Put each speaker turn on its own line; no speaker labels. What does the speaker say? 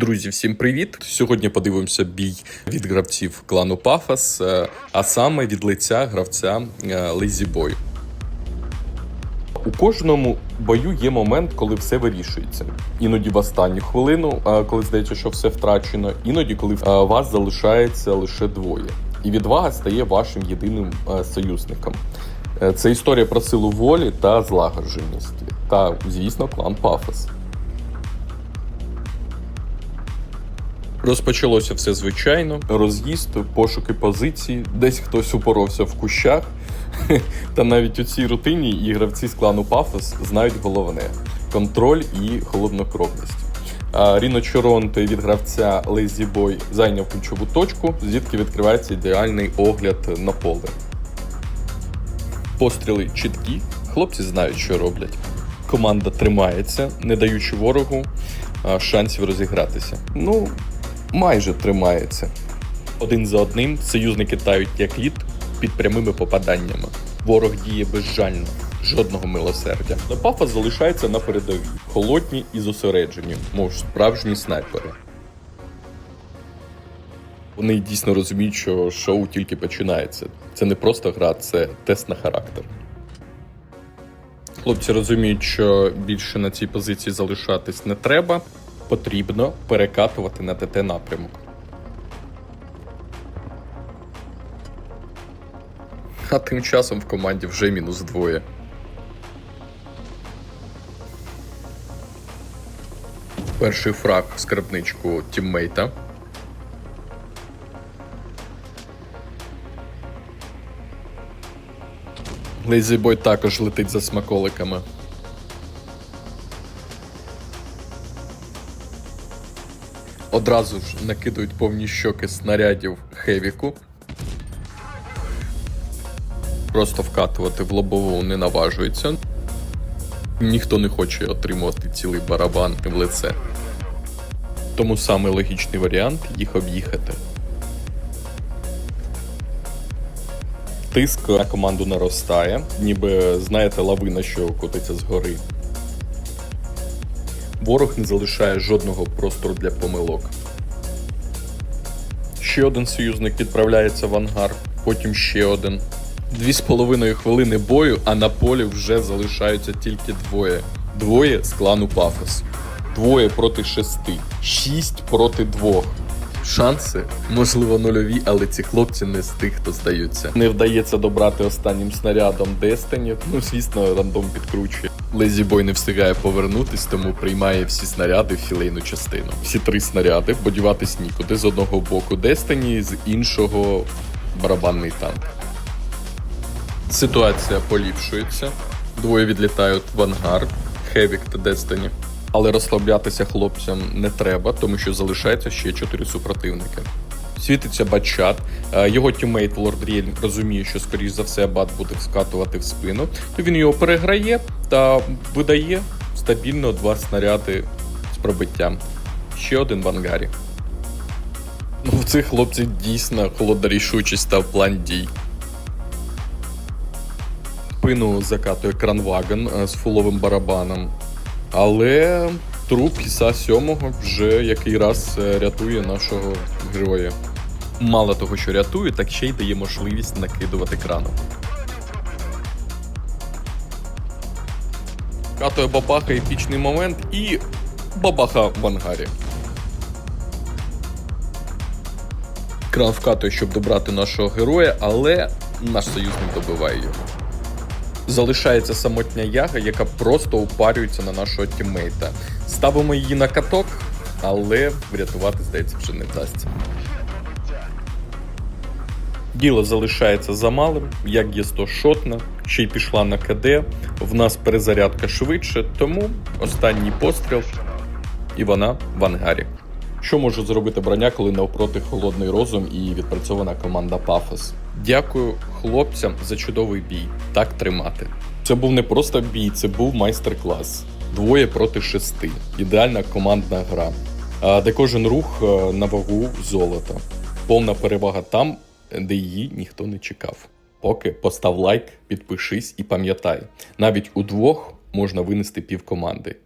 Друзі, всім привіт! Сьогодні подивимося бій від гравців клану Пафос, е, а саме від лиця гравця Лейзі Бой. У кожному бою є момент, коли все вирішується. Іноді в останню хвилину, е, коли здається, що все втрачено, іноді, коли е, вас залишається лише двоє. І відвага стає вашим єдиним е, союзником. Е, Це історія про силу волі та злагодженість. Та, звісно, клан Пафос. Розпочалося все звичайно. Роз'їзд, пошуки позицій, десь хтось упоровся в кущах. Та навіть у цій рутині і гравці з клану Пафос знають головне контроль і холоднокровність. Ріно Чоронте від гравця Lazy Boy зайняв ключову точку, звідки відкривається ідеальний огляд на поле. Постріли чіткі, хлопці знають, що роблять. Команда тримається, не даючи ворогу шансів розігратися. Ну, майже тримається. Один за одним союзники тають як лід під прямими попаданнями. Ворог діє безжально, жодного милосердя. Но Пафос залишається на передовій, холодні і зосереджені, мов справжні снайпери. Вони дійсно розуміють, що шоу тільки починається. Це не просто гра, це тест на характер. Хлопці розуміють, що більше на цій позиції залишатись не треба. Потрібно перекатувати на ТТ напрямок. А тим часом в команді вже мінус двоє. Перший фраг скарбничку тіммейта. Лейзібой також летить за смаколиками. Одразу ж накидують повні щоки снарядів Хевіку. Просто вкатувати в лобову не наважується. Ніхто не хоче отримувати цілий барабан в лице. Тому саме логічний варіант їх об'їхати. Тиск на команду наростає, ніби знаєте, лавина, що котиться згори. Ворог не залишає жодного простору для помилок. Ще один союзник відправляється в ангар, потім ще один. Дві з половиною хвилини бою, а на полі вже залишаються тільки двоє. Двоє з клану Пафос. Двоє проти шести. Шість проти двох. Шанси, можливо, нульові, але ці хлопці не з тих, хто здаються. Не вдається добрати останнім снарядом Destiny. Ну, звісно, рандом підкручує. Лезі Бой не встигає повернутись, тому приймає всі снаряди в філейну частину. Всі три снаряди, Будіватись нікуди. З одного боку Destiny, з іншого барабанний танк. Ситуація поліпшується. Двоє відлітають в ангар, Хевік та Destiny. Але розслаблятися хлопцям не треба, тому що залишається ще чотири супротивники. Світиться Батчат, Е, його тіммейт Лордріель розуміє, що скоріш за все бат буде скатувати в спину, то він його переграє та видає стабільно два снаряди з пробиттям. Ще один в ангарі. Ну, у цих хлопців дійсно холодна рішучість та план дій. Спину закатує кранваген е, з фуловим барабаном. Але труп Іса сьомого вже який раз е, рятує нашого героя. Мало того, що рятує, так ще й дає можливість накидувати краном. Катує бабаха епічний момент і бабаха в ангарі. Кран вкатує, щоб добрати нашого героя, але наш союзник добиває його. Залишається самотня яга, яка просто упарюється на нашого тіммейта. Ставимо її на каток, але врятувати, здається, вже не вдасться. Діло залишається за малим, як є 100 шотна, ще й пішла на КД. В нас перезарядка швидше, тому останній постріл, і вона в ангарі. Що може зробити броня, коли навпроти холодний розум і відпрацьована команда Пафос? Дякую хлопцям за чудовий бій. Так тримати. Це був не просто бій, це був майстер-клас. Двоє проти шести. Ідеальна командна гра. Де кожен рух е, на вагу золота. Повна перевага там, де її ніхто не чекав. Поки постав лайк, підпишись і пам'ятай, навіть удвох можна винести пів команди.